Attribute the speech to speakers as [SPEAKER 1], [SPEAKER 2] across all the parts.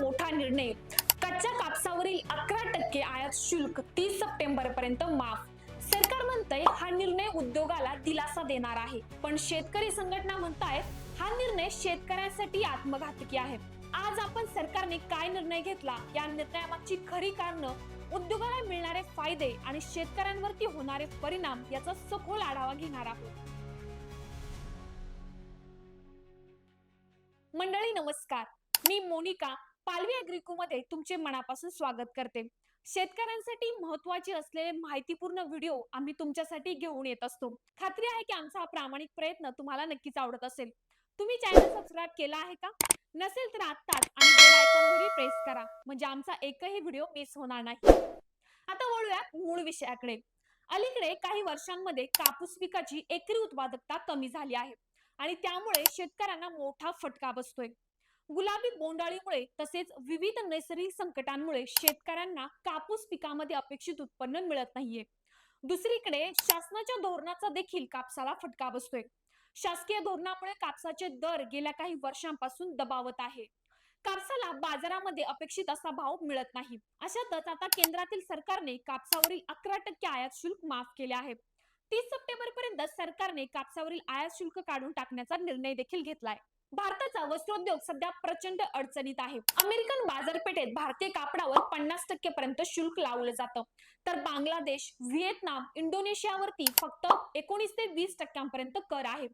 [SPEAKER 1] मोठा निर्णय. कच्च्या कापसावरील अकरा टक्के आयात शुल्क तीस सप्टेंबर पर्यंत माफ. सरकार म्हणतंय हा निर्णय उद्योगाला दिलासा देणार आहे. पण शेतकरी संघटना म्हणतायत हा निर्णय शेतकऱ्यांसाठी आत्मघातकी आहे. आज आपण सरकारने काय निर्णय घेतला? या निर्णयामागची खरी कारणं उद्योगाला मिळणारे फायदे आणि शेतकऱ्यांवरती होणारे परिणाम याचा सखोल आढावा घेणार आहोत. मंडळी नमस्कार. मी मोनिका पालवी अग्रिकोमध्ये तुमचे मनापासून स्वागत करते. शेतकऱ्यांसाठी महत्त्वाचे असलेले माहितीपूर्ण व्हिडिओ आम्ही तुमच्यासाठी घेऊन येत असतो. खात्री आहे की आमचा हा प्रामाणिक प्रयत्न तुम्हाला नक्कीच आवडत असेल. तुम्ही चॅनल सबस्क्राईब केला आहे का? नसेल तर आत्ताच आणि बेल आयकॉनवरही प्रेस करा. म्हणजे आमचा एकही व्हिडिओ मिस होणार नाही. आता वळूयात मूळ विषयाकडे. अलीकडे काही वर्षांमध्ये कापूस पिकाची एकरी उत्पादकता कमी झाली आहे. आणि त्यामुळे शेतकऱ्यांना मोठा फटका बसतोय. गुलाबी बोंडाळीमुळे तसेच विविध नैसर्गिक संकटांमुळे शेतकऱ्यांना कापूस पिकामध्ये अपेक्षित उत्पन्न मिळत नाहीये. दुसरीकडे शासनाच्या धोरणाचा देखील कापसाला फटका बसतोय. शासकीय धोरणामुळे कापसाचे दर गेल्या काही वर्षांपासून दबावत आहे. कापसाला बाजारामध्ये अपेक्षित असा भाव मिळत नाही. अशातच आता केंद्रातील सरकारने कापसावरील अकरा टक्के आयात शुल्क माफ केले आहे. तीस सप्टेंबर पर्यंत सरकारने कापसावरील आयात शुल्क काढून टाकण्याचा निर्णय देखील घेतलाय. भारताचा वस्त्रोद्योग सध्या प्रचंड अडचणीत आहे. अमेरिकन बाजारपेठेत भारतीय कापडावर पन्नास टक्के पर्यंत शुल्क लावलं जातं. तर बांगलादेश व्हिएतनाम इंडोनेशियावरती फक्त एकोणीस ते वीस टक्क्यांपर्यंत कर आहे.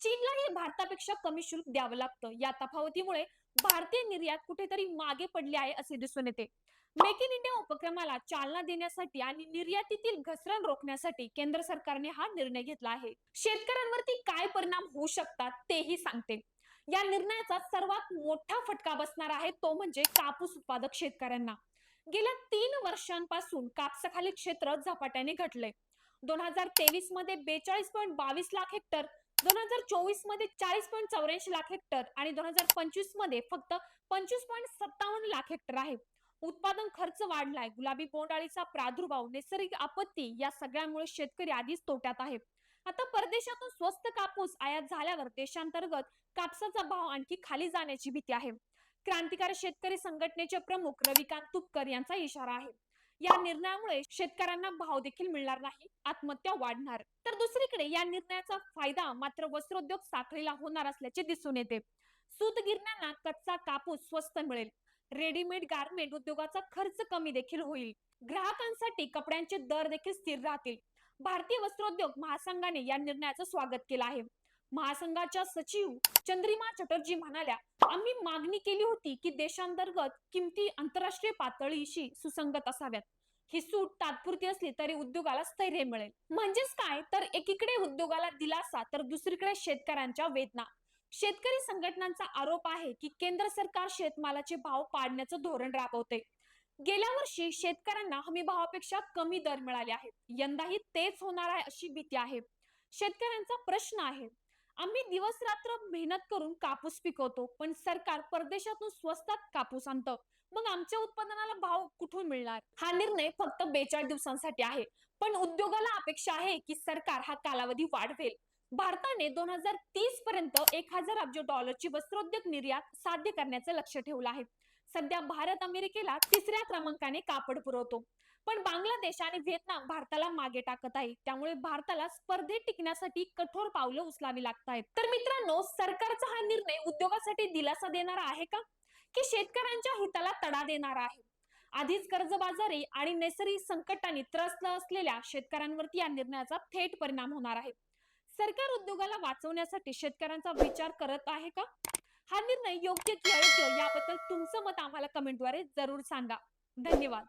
[SPEAKER 1] चीनलाही भारतापेक्षा कमी शुल्क द्यावं लागतं. या तफावतीमुळे भारतीय निर्यात कुठेतरी मागे पडली आहे असे दिसून येते. मेक इन इंडिया उपक्रमाला चालना देण्यासाठी आणि निर्यातीतील घसरण रोखण्यासाठी केंद्र सरकारने हा निर्णय घेतला आहे. शेतकऱ्यांवरती काय परिणाम होऊ शकतात तेही सांगते. या निर्णयाचा सर्वात मोठा फटका बसणार आहे तो म्हणजे कापूस उत्पादक शेतकऱ्यांना. गेल्या तीन वर्षांपासून कापसाखाली क्षेत्र झपाट्याने घटले दोन हजार तेवीसमध्ये बेचाळीस पॉईंट बावीस लाख हेक्टर दोन हजार चोवीसमध्ये चाळीस पॉईंट चौऱ्याऐंशी लाख हेक्टर आणि दोन हजार पंचवीसमध्ये फक्त पंचवीस पॉईंट सत्तावन्न लाख हेक्टर आहे. उत्पादन खर्च वाढलाय. गुलाबी बोंडाळीचा प्रादुर्भाव नैसर्गिक आपत्ती या सगळ्यामुळे शेतकरी आधीच तोट्यात आहे. आता परदेशातून स्वस्त कापूस आयात झाल्यावर देशांतर्गत कापसाचा भाव आणखी खाली जाण्याची भीती आहे. क्रांतिकारी शेतकरी संघटनेचे प्रमुख रविकांत तुपकर यांचा इशारा आहे. या निर्णयामुळे शेतकऱ्यांना भाव देखील मिळणार नाही आत्महत्या वाढणार. तर दुसरीकडे या निर्णयाचा फायदा मात्र वस्त्रोद्योग साखळीला होणार असल्याचे दिसून येते. सूतगिरण्यांना कच्चा कापूस स्वस्त मिळेल. रेडीमेड गारमेंट उद्योगाचा खर्च कमी देखील होईल. ग्राहकांसाठी कपड्यांचे दर देखील स्थिर राहतील. भारतीय वस्त्रोद्योग महासंघाने या निर्णयाचं स्वागत केलं आहे. महासंघाच्या सचिव चंद्रिमा चटर्जी म्हणाल्या आम्ही मागणी केली होती की देशांतर्गत किमती आंतरराष्ट्रीय पातळीशी सुसंगत असाव्यात. ही सूट तात्पुरती असली तरी उद्योगाला स्थैर्य मिळेल. म्हणजेच काय? तर एकीकडे उद्योगाला दिलासा तर दुसरीकडे शेतकऱ्यांच्या वेदना. शेतकरी संघटनांचा आरोप आहे की केंद्र सरकार शेतमालाचे भाव पाडण्याचं धोरण राबवते. गेल्या वर्षी शेतकऱ्यांना हमी भावापेक्षा कमी दर मिळाले आहेत. यंदाही तेच होणार आहे अशी भीती आहे. शेतकऱ्यांचा प्रश्न आहे. आम्ही दिवस रात्र मेहनत करून कापूस पिकवतो पण सरकार परदेशातून स्वस्तात कापूस आणतं. मग आमच्या उत्पादनाला भाव कुठून मिळणार? हा निर्णय फक्त बेचाळीस दिवसांसाठी आहे. पण उद्योगाला अपेक्षा आहे की सरकार हा कालावधी वाढवेल. भारताने दोन हजार तीस पर्यंत एक हजार अब्ज डॉलरची वस्त्रोद्योग निर्यात साध्य करण्याचं लक्ष ठेवलं आहे. सध्या भारत अमेरिकेला तिसऱ्या क्रमांकाने कापड पुरवतो. पण बांगलादेश आणि व्हिएतनाम भारताला मागे टाकत आहे. त्यामुळे भारताला स्पर्धेत टिकण्यासाठी कठोर पावलं उचलावी लागत आहेत. तर मित्रांनो सरकारचा हा निर्णय उद्योगासाठी दिलासा देणारा आहे का? की शेतकऱ्यांच्या हिताला तडा देणारा आहे? आधीच कर्जबाजारी आणि नैसर्गिक संकटांनी त्रस्त असलेल्या शेतकऱ्यांवरती या निर्णयाचा थेट परिणाम होणार आहे. सरकार उद्योगाला वाचवण्यासाठी शेतकऱ्यांचा विचार करत आहे का? हा निर्णय योग्य की अयोग्य याबद्दल तुमचं मत आम्हाला कमेंटद्वारे जरूर सांगा. धन्यवाद.